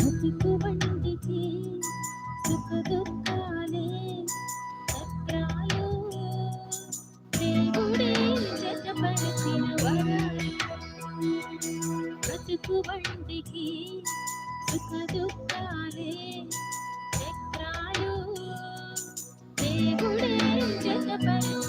బతుకు బండికి సుఖ దుఃఖాలే చక్రాలు దేవుడే జతపరిచిన వరాలు బతుకు బండికి సుఖ దుఃఖాలే చక్రాలు దేవుడే జతపరిచిన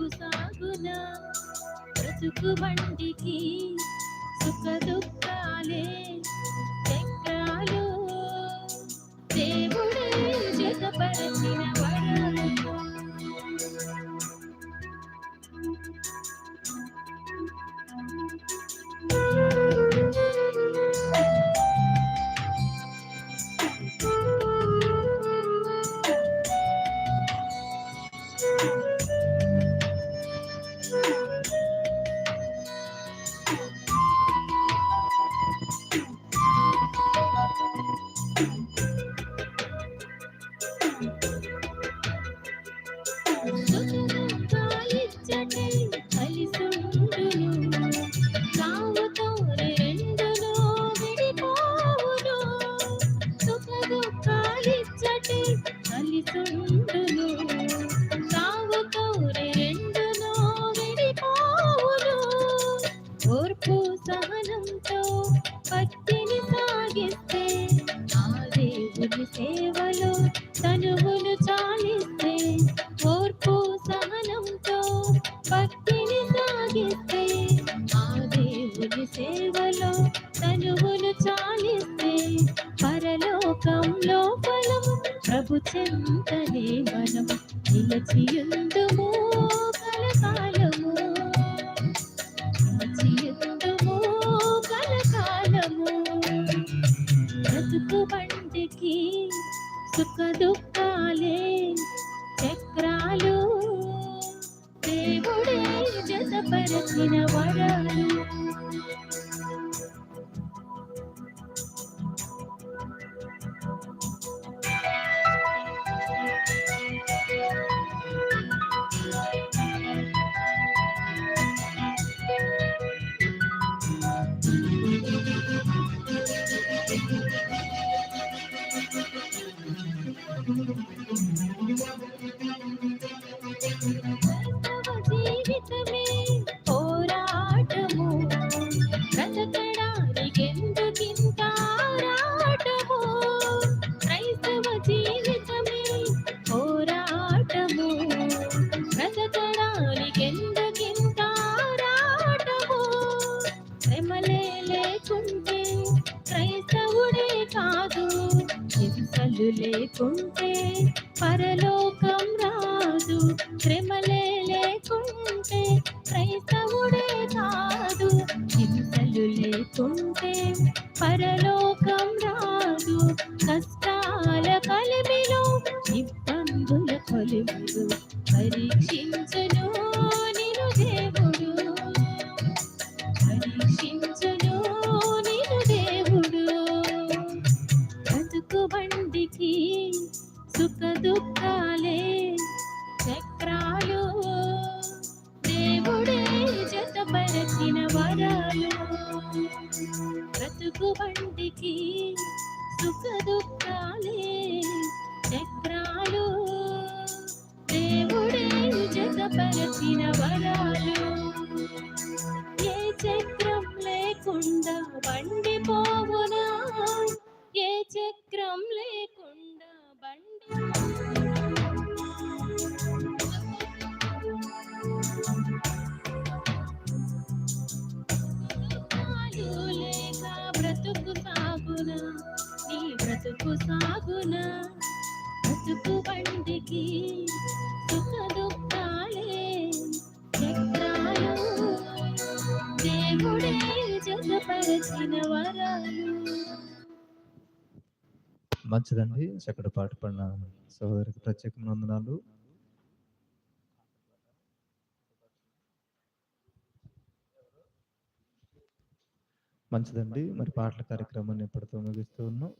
బ్రతుకు సాగునా? బ్రతుకు బండికి సుఖ దుఃఖాలే చక్రాలు. దేవుడే జతపరచిన దేవుని సేవలో తనువును చాలిస్తే ఓర్పు సహనంతో భక్తిని సాగిస్తే ఆ దేవుని సేవలో తనువును చాలిస్తే పరలోకంలో ఫలము ప్రభు చెంతనే మనం నిలచియుందుము. జీవితమే పోరాటము. బ్రతకడానికెందుకింత ఆరాటము? క్రైస్తవ జీవితమే పోరాటము. బ్రతకడానికెందుకింత ఆరాటము? శ్రమలే లేకుంటే క్రైస్తవుడే కాదు. హింసలు లేకుంటే పరలోకం రాదు. శ్రమలే లేకుంటే క్రైస్తవుడే కాదు. హింసలు లేకుంటే పరలోకం రాదు. కష్టాల కలిమిలో ఇబ్బందుల కొలిములు పరీక్షించును నిను దేవుడు. బ్రతుకు బండికి మంచిదండి చక్కడ పాట పడిన సోదరికి ప్రత్యేక వందనాలు. మంచిదండి మరి పాటల కార్యక్రమాన్ని ఎప్పటితో ముగిస్తూ ఉన్నాం.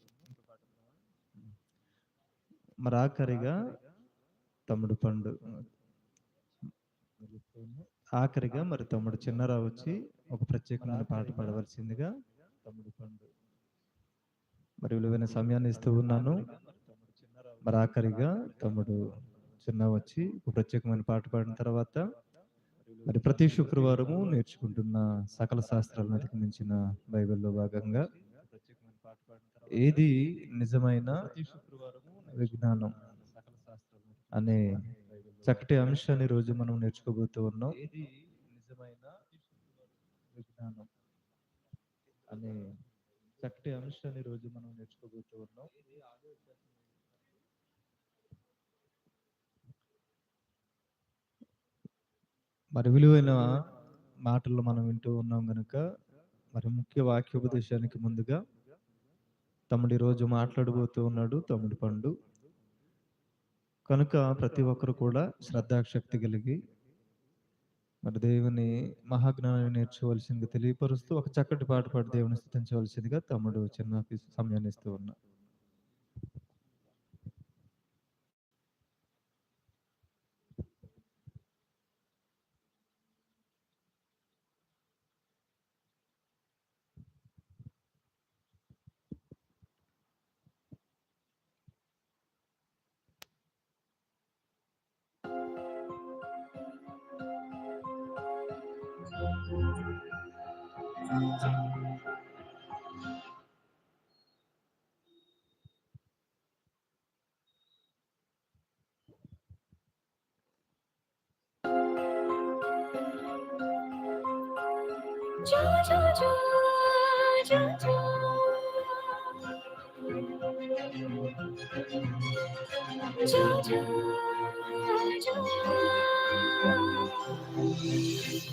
మరి ఆఖరిగా తమ్ముడు పండు ఆఖరిగా మరి తమ్ముడు చిన్నరావు వచ్చి ఒక ప్రత్యేకమైన పాట పాడవలసిందిగా తమ్ముడు పండు. మరి విలువైన సమయాన్ని ఇస్తూ ఉన్నాను. మరి ఆఖరిగా తమ్ముడు చిన్న వచ్చి ఒక ప్రత్యేకమైన పాట పాడిన తర్వాత మరి ప్రతి శుక్రవారము నేర్చుకుంటున్న సకల శాస్త్రాలను అధిగమించిన బైబిల్లో భాగంగా ఏది నిజమైన విజ్ఞానం అనే చక్కటి అంశాన్ని రోజు మనం నేర్చుకోబోతూ ఉన్నాం. నిజమైన విజ్ఞానం అనే చక్కటి అంశాన్ని రోజు మనం నేర్చుకోబోతూ ఉన్నాం. మరి విలువైన మాటలు మనం వింటూ ఉన్నాం గనుక మరి ముఖ్య వాక్యోపదేశానికి ముందుగా తమ్ముడి రోజు మాట్లాడబోతూ ఉన్నాడు తమ్ముడు పండు. కనుక ప్రతి ఒక్కరు కూడా శ్రద్ధాశక్తి కలిగి మరి దేవుని మహాజ్ఞానాన్ని నేర్చుకోవాల్సింది తెలియపరుస్తూ ఒక చక్కటి పాట పాడి దేవుని స్థుతించవలసిందిగా తమ్ముడు చిన్న సమయాన్ని ఇస్తూ ఉన్నా. 就就就就就就就。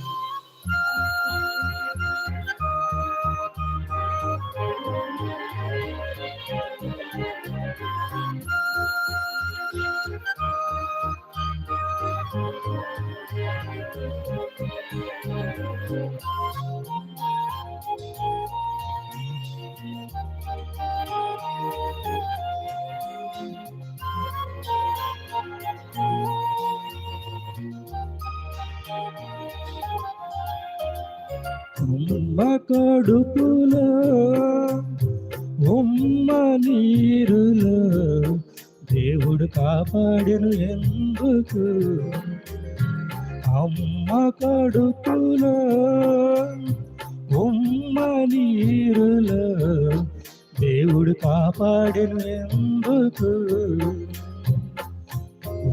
కుంభకోడుపులో కాపాడను ఎందుకు? అమ్మ కడుపులో ఉమ్మ నీరులో దేవుడు కాపాడను ఎందుకు?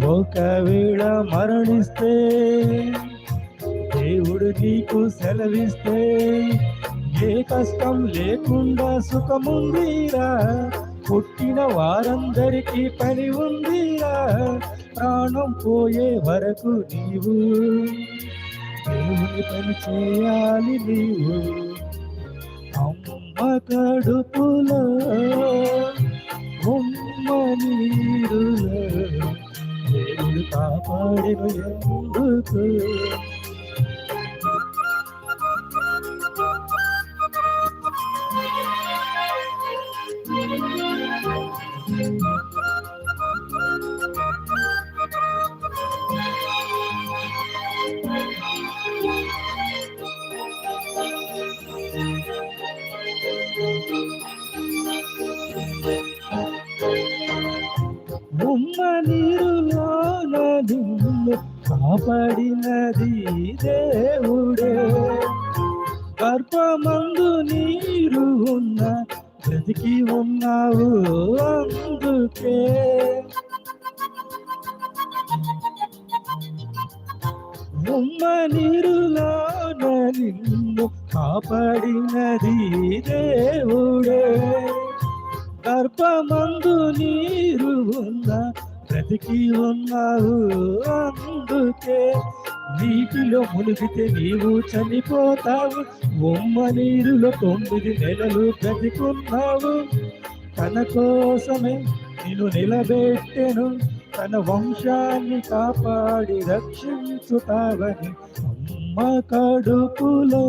ఒకవేళ మరణిస్తే దేవుడు నీకు సెలవిస్తే ఏ కష్టం లేకుండా సుఖముందిరా? పుట్టిన వారందరికీ పని ఉందిరా. ప్రాణం పోయే వరకు నీవు. దేవుని పని చేయాలి నీవు. అమ్మ కడుపులో ఉమ్మ నీరులో దేవుడు కాపాడిన ఎందుకు? నన్ను కాపాడినది దేవుడే. గర్భమందు నీరు ఉన్న బ్రతికి ఉన్నావు అందుకే. ఉమ్మ నీరులోన నిన్ను కాపాడినది దేవుడే. గర్భమందు నీరు ఉన్న బ్రతికి ఉన్నావు అందుకే నీటిలో మునిగితే నీవు చనిపోతావు. ఉమ్మ నీరులో తొమ్మిది నెలలు బ్రతికున్నావు. తన కోసమే నేను నిలబెట్టెను. తన వంశాన్ని కాపాడి రక్షించుతావని అమ్మ కడుపులో.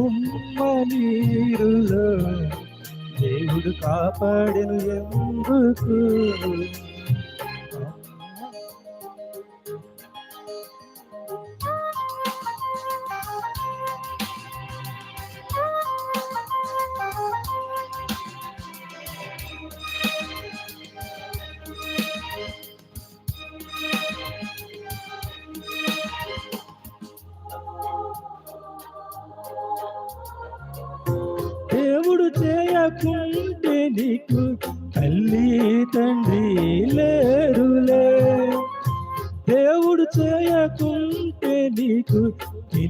ఉమ్మ నీరులో దేవుడు కాపాడెను ఎందుకు?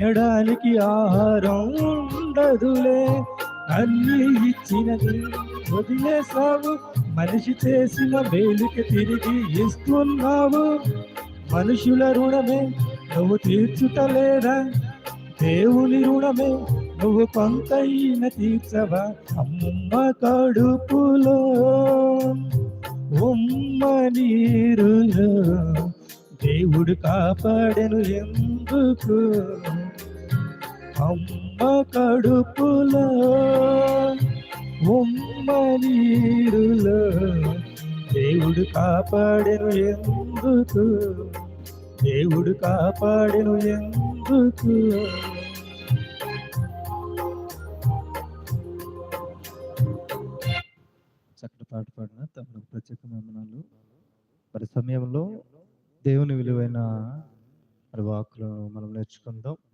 తినడానికి ఆహారం ఉండదులే. అన్ని ఇచ్చినది వదిలేసావు మనిషి చేసిన వేలిక తిరిగి ఇస్తున్నావు. మనుషుల రుణమే నువ్వు తీర్చుటలేదా? దేవుని రుణమే నువ్వు కొంతైన తీర్చవా? అమ్మ కడుపులో ఉమ్మ నీరులో దేవుడు కాపాడెను ఎందుకు? అమ్మ కడుపులో ఉమ్మనీరులో దేవుడు కాపాడెను ఎందుకు? దేవుడు కాపాడెను ఎందుకు? చక్కటి పాట పాడిన తమకు ప్రత్యేక వందనాలు. మరి సమయంలో దేవుని విలువైన మరి వాక్కులను మనం నేర్చుకుందాం.